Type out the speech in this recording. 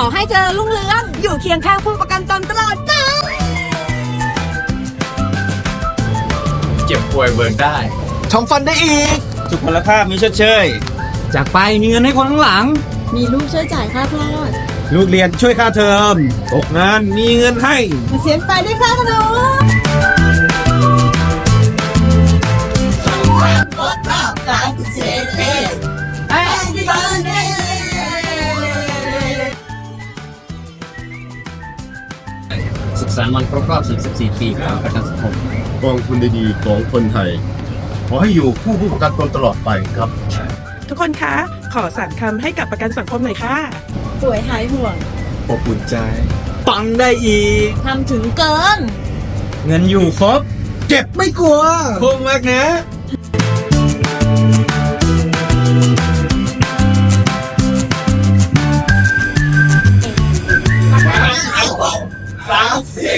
อให้เจอรุ่งเรือง อยู่เคียงข้างผู้ประกันตนตลอดกาลเจ็บป่วยเบิกได้ทำฟันได้อีก สุขพลภาพมีชดเชย จากไปมีเงินให้คนข้างหลัง มีลูกช่วยจ่ายค่าคลอดลูกเรียนช่วยค่าเทอม ตกงานมีเงินให้ เสียนไปได้ค่าขนมสุ ขสันต์วันครบรอบ44ปีของประกันสังคมกองทุนดีๆของคนไทย ขอให้อยู่คู่ผู้ประกันตนตลอดไปครับ ทุกคนคะ ขอสามคำให้กับประกันสังคมหน่อยค่ะป่วยหายห่วง อบอุ่นใจ ปังได้อีก ทำถึงเกิน เงินอยู่ครบ เจ็บไม่กลัวคงมากนะ สามสี่